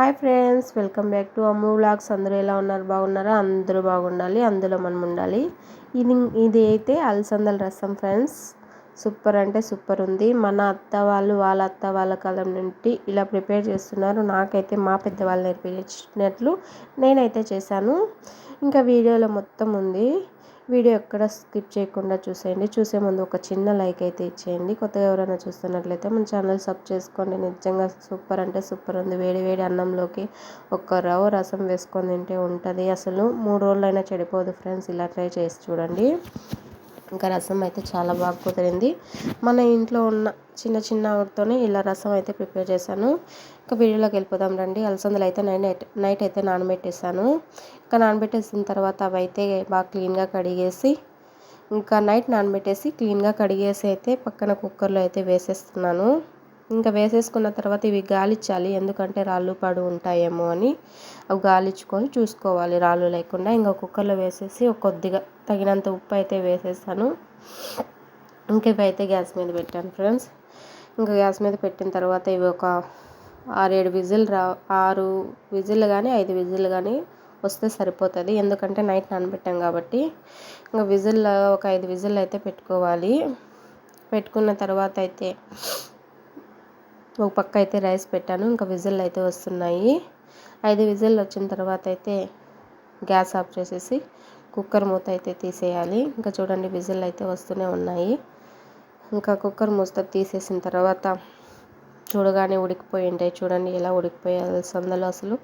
Hi friends welcome back to Ammu vlogs. అందరూ ఎలా ఉన్నారు? బాగున్నారా? అందరూ బాగుండాలి అందులో మనం ఉండాలి. ఇది ఇది అయితే అలసందల రసం ఫ్రెండ్స్. సూపర్ అంటే సూపర్ ఉంది. మన అత్త వాళ్ళు వాళ్ళ అత్త వాళ్ళ కాలం నుండి ఇలా ప్రిపేర్ చేస్తున్నారు. నాకైతే మా పెద్దవాళ్ళు నేర్పించినట్లు నేనైతే చేశాను. ఇంకా వీడియోలో మొత్తం ఉంది. వీడియో ఎక్కడ స్కిప్ చేయకుండా చూసేయండి. చూసే ముందు ఒక చిన్న లైక్ అయితే ఇచ్చేయండి. కొత్తగా ఎవరైనా చూస్తున్నట్లయితే మన ఛానల్ సబ్ చేసుకోండి. నిజంగా సూపర్ అంటే సూపర్ ఉంది. వేడి వేడి అన్నంలోకి ఒక్క రవ్వ రసం వేసుకొని తింటే ఉంటుంది. అసలు మూడు రోజులైనా చెడిపోదు ఫ్రెండ్స్. ఇలా ట్రై చేసి చూడండి. ఇంకా రసం అయితే చాలా బాగా కుదిరింది. మన ఇంట్లో ఉన్న చిన్న చిన్న వాటితోనే ఇలా రసం అయితే ప్రిపేర్ చేశాను. ఇంకా వీడియోలోకి వెళ్ళిపోదాం రండి. అలసందలు అయితే నైట్ నైట్ అయితే నానబెట్టేసాను ఇంకా నానబెట్టేసిన తర్వాత అవి అయితే బాగా క్లీన్గా కడిగేసి ఇంకా నైట్ నానబెట్టేసి క్లీన్గా కడిగేసి అయితే పక్కన కుక్కర్లో అయితే వేసేస్తున్నాను. ఇంకా వేసేసుకున్న తర్వాత ఇవి గాలిచ్చాలి. ఎందుకంటే రాళ్ళు పడు ఉంటాయేమో అని అవి గాలిచ్చుకొని చూసుకోవాలి. రాళ్ళు లేకుండా ఇంకా కుక్కర్లో వేసేసి కొద్దిగా తగినంత ఉప్పు అయితే వేసేసాను ఇంకా ఇవి అయితే గ్యాస్ మీద పెట్టాను ఫ్రెండ్స్. ఇంకా గ్యాస్ మీద పెట్టిన తర్వాత ఇవి ఒక ఆరేడు విజిల్ రా ఆరు విజిల్ కానీ ఐదు విజిల్ కానీ వస్తే సరిపోతుంది. ఎందుకంటే నైట్ నానబెట్టాం కాబట్టి ఇంకా విజిల్ ఒక ఐదు విజిల్ అయితే పెట్టుకోవాలి. పెట్టుకున్న తర్వాత అయితే ఒక పక్క అయితే రైస్ పెట్టాను ఇంకా విజిల్ అయితే వస్తున్నాయి. ఐదు విజిల్ వచ్చిన తర్వాత అయితే గ్యాస్ ఆఫ్ చేసేసి కుక్కర్ మూత అయితే తీసేయాలి. ఇంకా చూడండి విజిల్ అయితే వస్తూనే ఉన్నాయి. ఇంకా కుక్కర్ మూత తీసేసిన తర్వాత చూడగానే ఉడికిపోయి ఉంటాయి. చూడండి ఎలా ఉడికిపోయాయి సందలు అసలు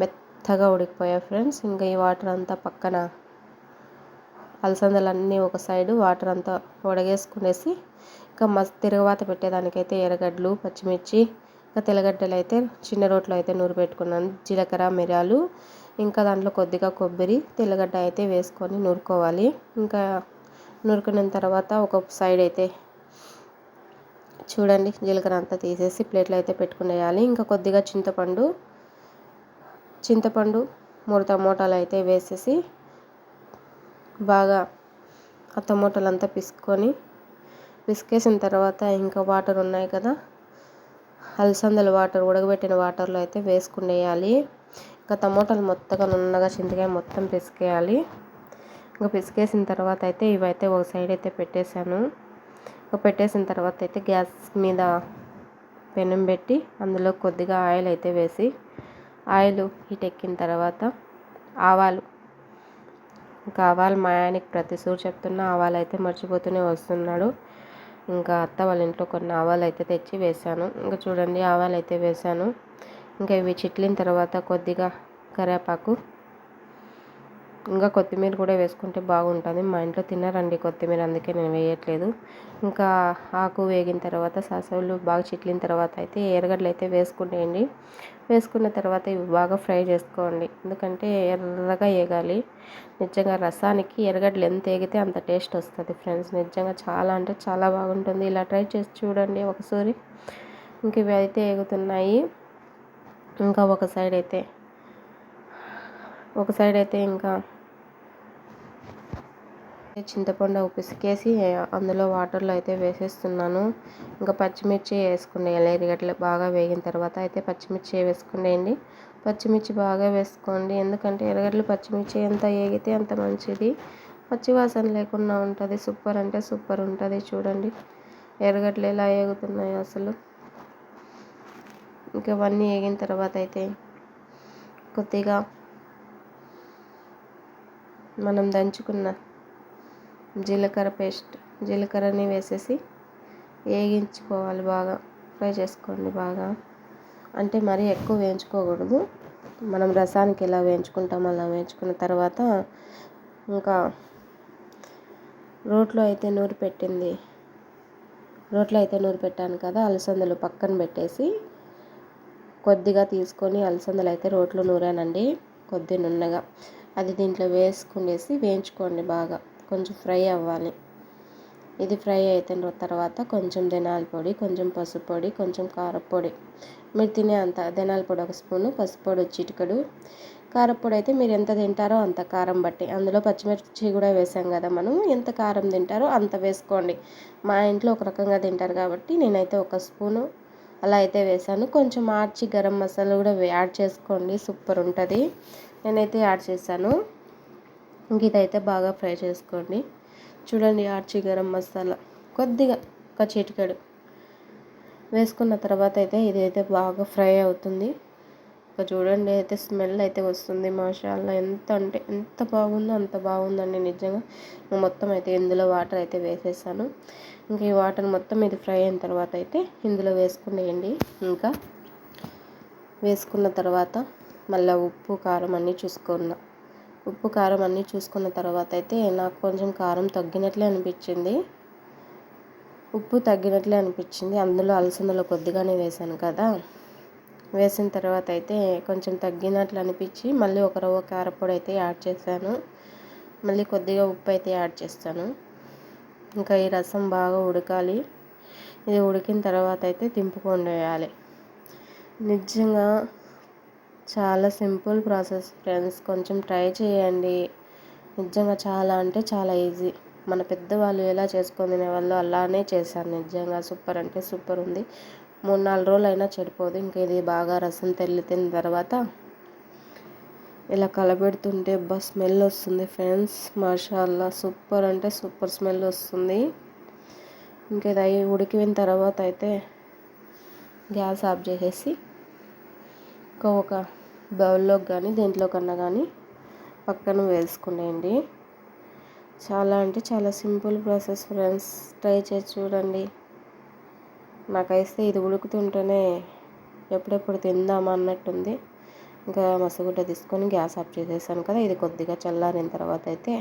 మెత్తగా ఉడికిపోయాయి ఫ్రెండ్స్. ఇంకా ఈ వాటర్ అంతా పక్కన అలసందలన్నీ ఒక సైడు వాటర్ అంతా వడగేసుకునేసి ఇంకా మస్తు తిరగవాత పెట్టేదానికైతే ఎర్రగడ్డలు పచ్చిమిర్చి ఇంకా తెల్లగడ్డలు అయితే చిన్న రోట్లో అయితే నూరు పెట్టుకున్నాను. జీలకర్ర మిరియాలు ఇంకా దాంట్లో కొద్దిగా కొబ్బరి తెల్లగడ్డ అయితే వేసుకొని నూరుకోవాలి. ఇంకా నూరుకున్న తర్వాత ఒక సైడ్ అయితే చూడండి జీలకర్ర అంతా తీసేసి ప్లేట్లో అయితే పెట్టుకునేయాలి. ఇంకా కొద్దిగా చింతపండు చింతపండు మూడు టమోటాలు అయితే వేసేసి బాగా ఆ టమోటాలు అంతా పిసుకొని పిసికేసిన తర్వాత ఇంకా వాటర్ ఉన్నాయి కదా అలసందల వాటర్ ఉడకబెట్టిన వాటర్లో అయితే వేసుకునేయాలి. ఇంకా టమోటాలు మొత్తగా నున్నగా చింతకాయ మొత్తం పిసికేయాలి. ఇంకా పిసికేసిన తర్వాత అయితే ఇవైతే ఒక సైడ్ అయితే పెట్టేశాను. ఇంకా పెట్టేసిన తర్వాత అయితే గ్యాస్ మీద పెనం పెట్టి అందులో కొద్దిగా ఆయిల్ అయితే వేసి ఆయిల్ హీట్ ఎక్కిన తర్వాత ఆవాలు ఇంకా ఆవాలు మా ఆయనకి ప్రతిసూరు చెప్తున్నా ఆవాలు అయితే మర్చిపోతూనే వస్తున్నాడు. ఇంకా అత్త వాళ్ళ ఇంట్లో కొన్ని ఆవాలు అయితే తెచ్చి వేసాను ఇంకా చూడండి ఆవాలు అయితే వేసాను ఇంకా ఇవి చిట్లిన తర్వాత కొద్దిగా కరివేపాకు ఇంకా కొత్తిమీర కూడా వేసుకుంటే బాగుంటుంది. మా ఇంట్లో తిన్నారండి కొత్తిమీర అందుకే నేను వేయట్లేదు. ఇంకా ఆకు వేగిన తర్వాత సాసవులు బాగా చిట్లిన తర్వాత అయితే ఎర్రగడ్డలు అయితే వేసుకునేయండి వేసుకున్న తర్వాత ఇవి బాగా ఫ్రై చేసుకోండి. ఎందుకంటే ఎర్రగా వేగాలి నిజంగా రసానికి ఎర్రగడ్డలు ఎంత వేగితే అంత టేస్ట్ వస్తుంది ఫ్రెండ్స్. నిజంగా చాలా అంటే చాలా బాగుంటుంది. ఇలా ట్రై చేసి చూడండి ఒకసారి. ఇంక ఇవి అయితే ఎగుతున్నాయి ఇంకా ఒక సైడ్ అయితే ఒక సైడ్ అయితే ఇంకా చింతపండు పిసికేసి అందులో వాటర్లో అయితే వేసేస్తున్నాను. ఇంకా పచ్చిమిర్చి వేసుకునే ఎర్రగడ్డలు బాగా వేగిన తర్వాత అయితే పచ్చిమిర్చి వేసుకునేయండి పచ్చిమిర్చి బాగా వేసుకోండి. ఎందుకంటే ఎర్రగడ్డలు పచ్చిమిర్చి ఎంత వేగితే అంత మంచిది. పచ్చివాసన లేకుండా ఉంటుంది. సూపర్ అంటే సూపర్ ఉంటుంది. చూడండి ఎర్రగడ్డలు ఎలా వేగుతున్నాయో అసలు. ఇంకా అవన్నీ వేగిన తర్వాత అయితే కొద్దిగా మనం దంచుకున్న జీలకర్ర పేస్ట్ జీలకర్రని వేసేసి వేగించుకోవాలి బాగా. ఫ్రై చేసుకోండి బాగా. అంటే మరీ ఎక్కువ వేయించుకోకూడదు. మనం రసానికి ఎలా వేయించుకుంటాం అలా వేయించుకున్న తర్వాత ఇంకా రోట్లో అయితే నూరు పెట్టింది. రోట్లో అయితే నూరు పెట్టాను కదా అలసందలు పక్కన పెట్టేసి కొద్దిగా తీసుకొని అలసందలు అయితే రోట్లో నూరానండి కొద్ది నున్నగా. అది దీంట్లో వేసుకునేసి వేయించుకోండి బాగా. కొంచెం ఫ్రై అవ్వాలి. ఇది ఫ్రై అయిన తర్వాత కొంచెం ధనాల పొడి కొంచెం పసుపు పొడి కొంచెం కారపొడి మీరు తినే అంత ధనాల పొడి ఒక స్పూను పసుపు పొడి చిటికడు. కారపొడి అయితే మీరు ఎంత తింటారో అంత కారం బట్టి. అందులో పచ్చిమిర్చి కూడా వేసాం కదా మనం. ఎంత కారం తింటారో అంత వేసుకోండి. మా ఇంట్లో ఒక రకంగా తింటారు కాబట్టి నేనైతే ఒక స్పూను అలా అయితే వేసాను. కొంచెం ఆర్చి గరం మసాలా కూడా యాడ్ చేసుకోండి. సూపర్ ఉంటుంది. నేనైతే యాడ్ చేశాను. ఇంక ఇదైతే బాగా ఫ్రై చేసుకోండి. చూడండి ఆర్చి గరం మసాలా. కొద్దిగా ఒక చిటికెడు వేసుకున్న తర్వాత అయితే ఇదైతే బాగా ఫ్రై అవుతుంది. ఇక చూడండి అయితే స్మెల్ అయితే వస్తుంది మాషాల్లా. ఎంత అంటే ఎంత బాగుందో అంత బాగుందండి నిజంగా. మొత్తం అయితే ఇందులో వాటర్ అయితే వేసేసాను. ఇంకా ఈ వాటర్ మొత్తం ఇది ఫ్రై అయిన తర్వాత అయితే ఇందులో వేసుకునేయండి. ఇంకా వేసుకున్న తర్వాత మళ్ళీ ఉప్పు కారం అన్నీ చూసుకున్నా ఉప్పు కారం అన్నీ చూసుకున్న తర్వాత అయితే నాకు కొంచెం కారం తగ్గినట్లే అనిపించింది. ఉప్పు తగ్గినట్లే అనిపించింది. అందులో అలసందలో కొద్దిగానే వేసాను కదా. వేసిన తర్వాత అయితే కొంచెం తగ్గినట్లు అనిపించి మళ్ళీ ఒక రవ్వ కారపొడి అయితే యాడ్ చేశాను. మళ్ళీ కొద్దిగా ఉప్పు అయితే యాడ్ చేస్తాను. ఇంకా ఈ రసం బాగా ఉడకాలి. ఇది ఉడికిన తర్వాత అయితే తింపుకొని వేయాలి. నిజంగా చాలా సింపుల్ ప్రాసెస్ ఫ్రెండ్స్. కొంచెం ట్రై చేయండి. నిజంగా చాలా అంటే చాలా ఈజీ. మన పెద్దవాళ్ళు ఎలా చేసుకొని తినేవాళ్ళు అలానే చేశాను. నిజంగా సూపర్ అంటే సూపర్ ఉంది. మూడు నాలుగు రోజులు అయినా చెడిపోదు. ఇంకా ఇది బాగా రసం తెల్లితిన తర్వాత ఇలా కలబెడుతుంటే బా స్మెల్ వస్తుంది ఫ్రెండ్స్. మషాల్లా సూపర్ అంటే సూపర్ స్మెల్ వస్తుంది. ఇంకా ఇది అయి ఉడికిన తర్వాత అయితే గ్యాస్ ఆఫ్ చేసేసి ఇంకా ఒక బౌల్లోకి కానీ దేంట్లో కన్నా కానీ పక్కన వేసుకునేయండి. చాలా అంటే చాలా సింపుల్ ప్రాసెస్ ఫ్రెండ్స్. ట్రై చేసి చూడండి. నాకైతే ఇది ఉడుకుతుంటేనే ఎప్పుడెప్పుడు తిందామా అన్నట్టుంది. ఇంకా మసగుడ్డ తీసుకొని గ్యాస్ ఆఫ్ చేసేసాను కదా ఇది కొద్దిగా చల్లారిన తర్వాత అయితే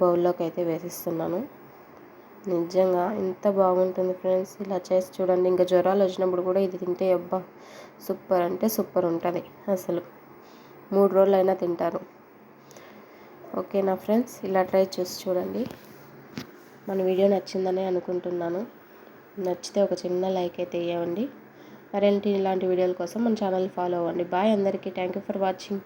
బౌల్లోకి అయితే వేసిస్తున్నాను. నిజంగా ఎంత బాగుంటుంది ఫ్రెండ్స్. ఇలా చేసి చూడండి. ఇంకా జ్వరాలు వచ్చినప్పుడు కూడా ఇది తింటే అబ్బా సూపర్ అంటే సూపర్ ఉంటుంది అసలు. మూడు రోజులైనా తింటారు. ఓకేనా ఫ్రెండ్స్? ఇలా ట్రై చేసి చూడండి. మన వీడియో నచ్చిందని అనుకుంటున్నాను. నచ్చితే ఒక చిన్న లైక్ అయితే ఇవ్వండి మరేంటి ఇలాంటి వీడియోల కోసం మన ఛానల్ ఫాలో అవ్వండి. బాయ్ అందరికీ. Thank you for watching.